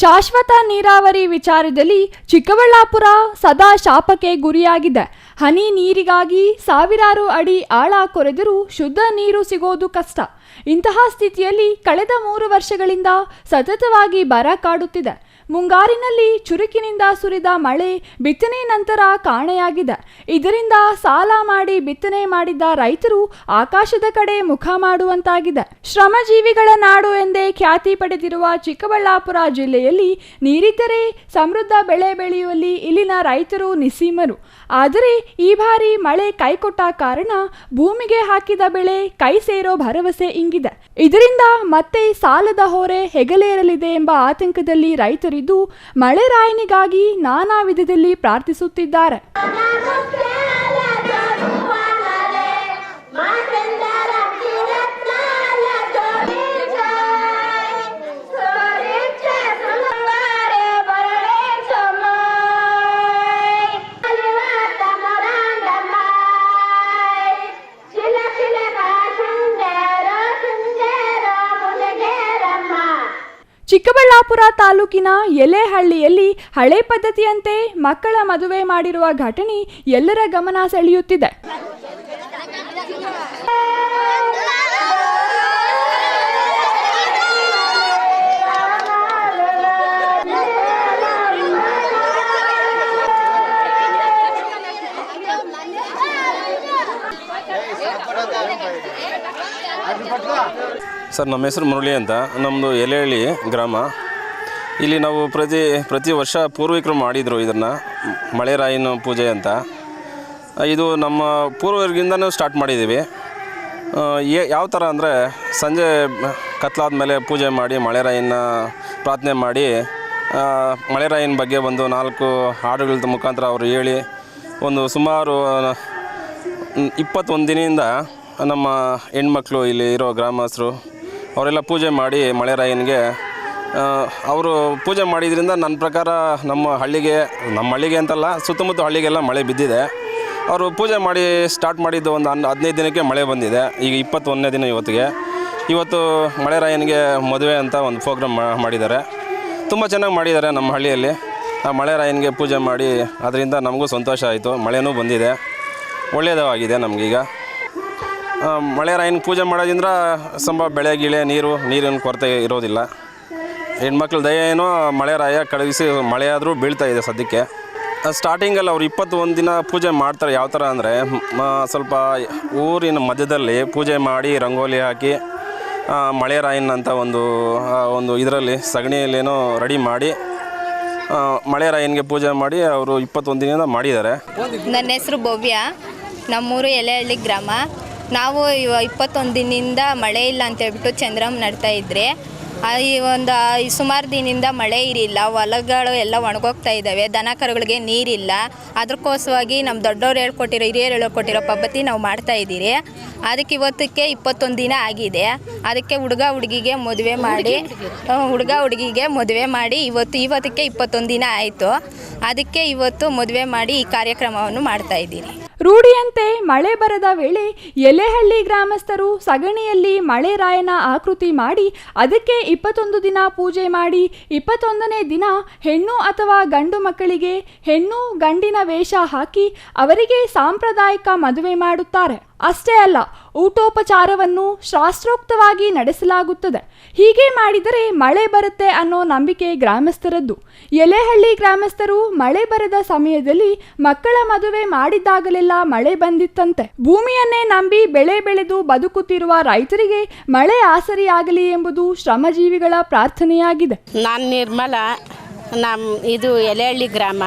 ಶಾಶ್ವತ ನೀರಾವರಿ ವಿಚಾರದಲ್ಲಿ ಚಿಕ್ಕಬಳ್ಳಾಪುರ ಸದಾ ಶಾಪಕ್ಕೆ ಗುರಿಯಾಗಿದೆ. ಹನಿ ನೀರಿಗಾಗಿ ಸಾವಿರಾರು ಅಡಿ ಆಳ ಕೊರೆದರೂ ಶುದ್ಧ ನೀರು ಸಿಗೋದು ಕಷ್ಟ. ಇಂತಹ ಸ್ಥಿತಿಯಲ್ಲಿ ಕಳೆದ ಮೂರು ವರ್ಷಗಳಿಂದ ಸತತವಾಗಿ ಬರ ಕಾಡುತ್ತಿದೆ. ಮುಂಗಾರಿನಲ್ಲಿ ಚುರುಕಿನಿಂದ ಸುರಿದ ಮಳೆ ಬಿತ್ತನೆ ನಂತರ ಕಾಣೆಯಾಗಿದೆ. ಇದರಿಂದ ಸಾಲ ಮಾಡಿ ಬಿತ್ತನೆ ಮಾಡಿದ್ದ ರೈತರು ಆಕಾಶದ ಕಡೆ ಮುಖ ಮಾಡುವಂತಾಗಿದೆ. ಶ್ರಮಜೀವಿಗಳ ನಾಡು ಎಂದೇ ಖ್ಯಾತಿ ಪಡೆದಿರುವ ಚಿಕ್ಕಬಳ್ಳಾಪುರ ಜಿಲ್ಲೆಯಲ್ಲಿ ನೀರಿದ್ದರೆ ಸಮೃದ್ಧ ಬೆಳೆ ಬೆಳೆಯುವಲ್ಲಿ ಇಲ್ಲಿನ ರೈತರು ನಿಸೀಮರು ಆದರೆ ಈ ಬಾರಿ ಮಳೆ ಕೈಕೊಟ್ಟ ಕಾರಣ ಭೂಮಿಗೆ ಹಾಕಿದ ಬೆಳೆ ಕೈ ಸೇರೋ ಭರವಸೆ ಇಂಗಿದೆ. ಇದರಿಂದ ಮತ್ತೆ ಸಾಲದ ಹೊರೆ ಹೆಗಲೇರಲಿದೆ ಎಂಬ ಆತಂಕದಲ್ಲಿ ರೈತರಿದ್ದು ಮಳೆ ರಾಯನಿಗಾಗಿ ನಾನಾ ವಿಧದಲ್ಲಿ ಪ್ರಾರ್ಥಿಸುತ್ತಿದ್ದಾರೆ. ಚಿಕ್ಕಬಳ್ಳಾಪುರ ತಾಲೂಕಿನ ಎಲೆಹಳ್ಳಿಯಲ್ಲಿ ಹಳೆ ಪದ್ಧತಿಯಂತೆ ಮಕ್ಕಳ ಮದುವೆ ಮಾಡಿರುವ ಘಟನೆ ಎಲ್ಲರ ಗಮನ ಸೆಳೆಯುತ್ತಿದೆ. ಸರ್, ನಮ್ಮ ಹೆಸರು ಮುರಳಿ ಅಂತ. ನಮ್ಮದು ಎಲೆಹಳ್ಳಿ ಗ್ರಾಮ. ಇಲ್ಲಿ ನಾವು ಪ್ರತಿ ಪ್ರತಿ ವರ್ಷ ಪೂರ್ವಿಕರು ಮಾಡಿದರು ಇದನ್ನು ಮಳೆರಾಯಿನ ಪೂಜೆ ಅಂತ. ಇದು ನಮ್ಮ ಪೂರ್ವರಿಗಿಂದನೂ ಸ್ಟಾರ್ಟ್ ಮಾಡಿದ್ದೀವಿ ಯಾವ ಥರ ಅಂದರೆ ಸಂಜೆ ಕತ್ಲಾದ ಮೇಲೆ ಪೂಜೆ ಮಾಡಿ ಮಳೆರಾಯಿನ ಪ್ರಾರ್ಥನೆ ಮಾಡಿ ಮಳೆರಾಯನ ಬಗ್ಗೆ ಒಂದು ನಾಲ್ಕು ಹಾಡುಗಳ ಮುಖಾಂತರ ಅವರು ಹೇಳಿ, ಒಂದು ಸುಮಾರು, ಇಪ್ಪತ್ತೊಂದು ದಿನದಿಂದ ನಮ್ಮ ಹೆಣ್ಮಕ್ಳು ಇಲ್ಲಿ ಇರೋ ಗ್ರಾಮಸ್ಥರು ಅವರೆಲ್ಲ ಪೂಜೆ ಮಾಡಿ ಮಳೆರಾಯನಿಗೆ ಅವರು ಪೂಜೆ ಮಾಡಿದ್ರಿಂದ ನನ್ನ ಪ್ರಕಾರ ನಮ್ಮ ಹಳ್ಳಿಗೆ ನಮ್ಮ ಹಳ್ಳಿಗೆ ಅಂತಲ್ಲ, ಸುತ್ತಮುತ್ತ ಹಳ್ಳಿಗೆಲ್ಲ ಮಳೆ ಬಿದ್ದಿದೆ. ಅವರು ಪೂಜೆ ಮಾಡಿ ಸ್ಟಾರ್ಟ್ ಮಾಡಿದ್ದು ಒಂದು ಹನ್, ಹದಿನೈದು ದಿನಕ್ಕೆ ಮಳೆ ಬಂದಿದೆ. ಈಗ ಇಪ್ಪತ್ತೊಂದನೇ ದಿನ ಇವತ್ತಿಗೆ. ಇವತ್ತು ಮಳೆರಾಯನಿಗೆ ಮದುವೆ ಅಂತ ಒಂದು ಪ್ರೋಗ್ರಾಮ್ ಮಾಡಿದ್ದಾರೆ. ತುಂಬ ಚೆನ್ನಾಗಿ ಮಾಡಿದ್ದಾರೆ ನಮ್ಮ ಹಳ್ಳಿಯಲ್ಲಿ. ಆ ಮಳೆರಾಯನಿಗೆ ಪೂಜೆ ಮಾಡಿ ಅದರಿಂದ ನಮಗೂ ಸಂತೋಷ ಆಯಿತು. ಮಳೆನೂ ಬಂದಿದೆ. ಒಳ್ಳೆಯದಾಗಿದೆ ನಮಗೀಗ. ಮಳೆರಾಯನ ಪೂಜೆ ಮಾಡೋದ್ರಿಂದ ಸಂಭ ಬೆಳೆ, ಗಿಳೆ, ನೀರು, ನೀರಿನ ಕೊರತೆ ಇರೋದಿಲ್ಲ. ಹೆಣ್ಮಕ್ಳ ಮಳೆ ರಾಯ ಕಳುಹಿಸಿ ಮಳೆ ಬೀಳ್ತಾ ಇದೆ ಸದ್ಯಕ್ಕೆ. ಸ್ಟಾರ್ಟಿಂಗಲ್ಲಿ ಅವ್ರು ಇಪ್ಪತ್ತೊಂದು ದಿನ ಪೂಜೆ ಮಾಡ್ತಾರೆ ಯಾವ ಥರ ಅಂದರೆ ಸ್ವಲ್ಪ ಊರಿನ ಮಧ್ಯದಲ್ಲಿ ಪೂಜೆ ಮಾಡಿ ರಂಗೋಲಿ ಹಾಕಿ ಮಳೆ ರಾಯನ್ ಅಂತ ಒಂದು ಒಂದು ಇದರಲ್ಲಿ ಸಗಣಿಯಲ್ಲೇನೋ ರೆಡಿ ಮಾಡಿ ಮಳೆ ಮಳೆರಾಯನಿಗೆ ಪೂಜೆ ಮಾಡಿ ಅವರು ಇಪ್ಪತ್ತೊಂದು ದಿನ ಮಾಡಿದ್ದಾರೆ. ನನ್ನ ಹೆಸರು ಭವ್ಯ. ನಮ್ಮೂರು ಎಲೆಹಳ್ಳಿ ಗ್ರಾಮ. ನಾವು ಇವ ಇಪ್ಪತ್ತೊಂದು ದಿನದಿಂದ ಮಳೆ ಇಲ್ಲ ಅಂತ ಹೇಳ್ಬಿಟ್ಟು ಚಂದ್ರಮ್ ನಡ್ತಾ ಇದ್ರೆ ಈ ಒಂದು ಸುಮಾರು ದಿನದಿಂದ ಮಳೆ ಇರಿಲ್ಲ ಹೊಲಗಳು ಎಲ್ಲ ಒಣಗೋಗ್ತಾ ಇದ್ದಾವೆ ದನ ಕರುಗಳಿಗೆ ನೀರಿಲ್ಲ ಅದಕ್ಕೋಸ್ಕರವಾಗಿ ನಮ್ಮ ದೊಡ್ಡವ್ರು ಹೇಳ್ಕೊಟ್ಟಿರೋ ಹಿರಿಯರು ಹೇಳ್ಕೊಟ್ಟಿರೋ ಪದ್ಧತಿ ನಾವು ಮಾಡ್ತಾ ಇದ್ದೀರಿ. ಅದಕ್ಕೆ ಇವತ್ತಕ್ಕೆ ಇಪ್ಪತ್ತೊಂದು ದಿನ ಆಗಿದೆ. ಅದಕ್ಕೆ ಹುಡುಗ ಹುಡುಗಿಗೆ ಮದುವೆ ಮಾಡಿ ಹುಡುಗ ಹುಡುಗಿಗೆ ಮದುವೆ ಮಾಡಿ ಇವತ್ತು ಇವತ್ತಕ್ಕೆ ಇಪ್ಪತ್ತೊಂದು ದಿನ ಆಯಿತು. ಅದಕ್ಕೆ ಇವತ್ತು ಮದುವೆ ಮಾಡಿ ಈ ಕಾರ್ಯಕ್ರಮವನ್ನು ಮಾಡ್ತಾ ಇದ್ದೀರಿ. ರೂಢಿಯಂತೆ ಮಳೆ ಬರದ ವೇಳೆ ಎಲೆಹಳ್ಳಿ ಗ್ರಾಮಸ್ಥರು ಸಗಣಿಯಲ್ಲಿ ಮಳೆ ರಾಯನ ಆಕೃತಿ ಮಾಡಿ ಅದಕ್ಕೆ ಇಪ್ಪತ್ತೊಂದು ದಿನ ಪೂಜೆ ಮಾಡಿ ಇಪ್ಪತ್ತೊಂದನೇ ದಿನ ಹೆಣ್ಣು ಅಥವಾ ಗಂಡು ಮಕ್ಕಳಿಗೆ ಹೆಣ್ಣು ಗಂಡಿನ ವೇಷ ಹಾಕಿ ಅವರಿಗೆ ಸಾಂಪ್ರದಾಯಿಕ ಮದುವೆ ಮಾಡುತ್ತಾರೆ. ಅಷ್ಟೇ ಅಲ್ಲ, ಊಟೋಪಚಾರವನ್ನು ಶಾಸ್ತ್ರೋಕ್ತವಾಗಿ ನಡೆಸಲಾಗುತ್ತದೆ. ಹೀಗೆ ಮಾಡಿದರೆ ಮಳೆ ಬರುತ್ತೆ ಅನ್ನೋ ನಂಬಿಕೆ ಗ್ರಾಮಸ್ಥರದ್ದು. ಎಲೆಹಳ್ಳಿ ಗ್ರಾಮಸ್ಥರು ಮಳೆ ಬರದ ಸಮಯದಲ್ಲಿ ಮಕ್ಕಳ ಮದುವೆ ಮಾಡಿದ್ದಾಗಲೆಲ್ಲ ಮಳೆ ಬಂದಿತ್ತಂತೆ. ಭೂಮಿಯನ್ನೇ ನಂಬಿ ಬೆಳೆ ಬೆಳೆದು ಬದುಕುತ್ತಿರುವ ರೈತರಿಗೆ ಮಳೆ ಆಸರಿಯಾಗಲಿ ಎಂಬುದು ಶ್ರಮಜೀವಿಗಳ ಪ್ರಾರ್ಥನೆಯಾಗಿದೆ. ನಾನು ನಿರ್ಮಲ. ನಮ್ಮ ಇದು ಎಲೆಹಳ್ಳಿ ಗ್ರಾಮ.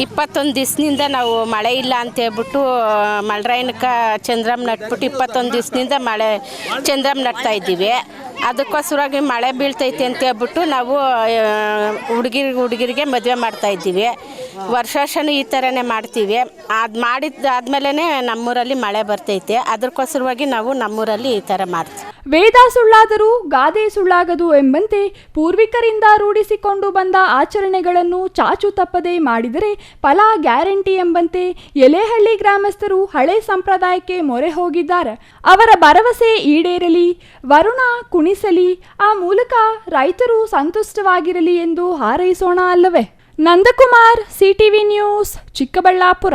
ಇಪ್ಪತ್ತೊಂದು ದಿವಸದಿಂದ ನಾವು ಮಳೆ ಇಲ್ಲ ಅಂತ ಹೇಳ್ಬಿಟ್ಟು ಮಳರಾಯನಕ ಚಂದ್ರಮ್ ನಟ್ಬಿಟ್ಟು ಇಪ್ಪತ್ತೊಂದು ದಿವಸದಿಂದ ಮಳೆ, ಚಂದ್ರಮ್ ನಟ್ತಾ ಇದ್ದೀವಿ. ಅದಕ್ಕೋಸ್ಕರವಾಗಿ ಮಳೆ ಬೀಳ್ತೈತೆ ಅಂತ ಹೇಳ್ಬಿಟ್ಟು ನಾವು ಹುಡುಗಿ, ಹುಡುಗಿರಿಗೆ ಮದುವೆ ಮಾಡ್ತಾ ಇದ್ದೀವಿ. ವರ್ಷ ಈ ಥರನೇ ಮಾಡ್ತೀವಿ. ಅದು ಮಾಡಿದ್ದಾದ್ಮೇಲೆ ನಮ್ಮೂರಲ್ಲಿ ಮಳೆ ಬರ್ತೈತೆ. ಅದಕ್ಕೋಸ್ಕರವಾಗಿ ನಾವು ನಮ್ಮೂರಲ್ಲಿ ಈ ಥರ ಮಾಡ್ತೀವಿ. ವೇದ ಸುಳ್ಳಾದರೂ ಗಾದೆ ಸುಳ್ಳಾಗದು ಎಂಬಂತೆ ಪೂರ್ವಿಕರಿಂದ ರೂಢಿಸಿಕೊಂಡು ಬಂದ ಆಚರಣೆಗಳನ್ನು ಚಾಚು ತಪ್ಪದೆ ಮಾಡಿದರೆ ಫಲ ಗ್ಯಾರಂಟಿ ಎಂಬಂತೆ ಎಲೆಹಳ್ಳಿ ಗ್ರಾಮಸ್ಥರು ಹಳೆ ಸಂಪ್ರದಾಯಕ್ಕೆ ಮೊರೆ ಹೋಗಿದ್ದಾರೆ. ಅವರ ಭರವಸೆ ಈಡೇರಲಿ. ವರುಣ ಕುಣಿ ಉಣಿಸಲಿ ಆ ಮೂಲಕ ರೈತರು ಸಂತುಷ್ಟವಾಗಿರಲಿ ಎಂದು ಹಾರೈಸೋಣ ಅಲ್ಲವೇ? Nandakumar CTV news Chikkaballapur.